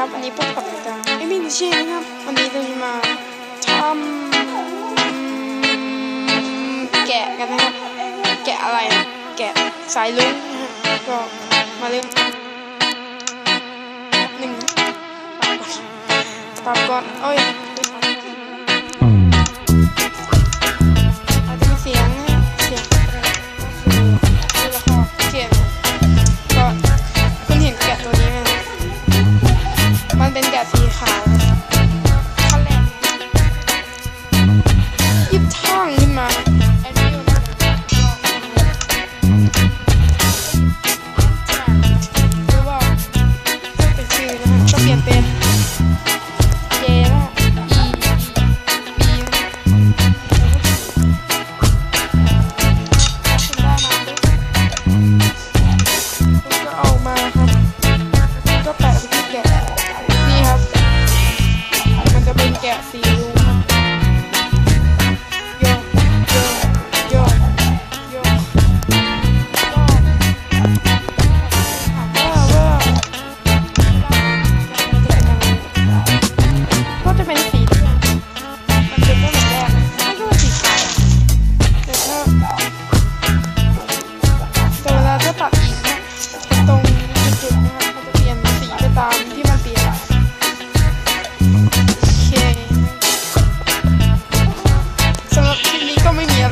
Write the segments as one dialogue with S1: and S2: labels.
S1: ครับวันนี้พบกับจางไอมี่ดิเช่นะครับ วันนี้เราจะมาทำแกะกันนะครับ แกะอะไรนะแกะสายลุ้งก็มาเริ่มหนึ่งตับก่อนเอ้ย กับสีขาว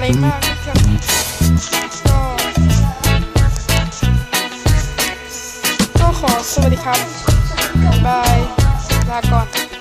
S1: ก็ขอสวัสดีครับบายลาก่อน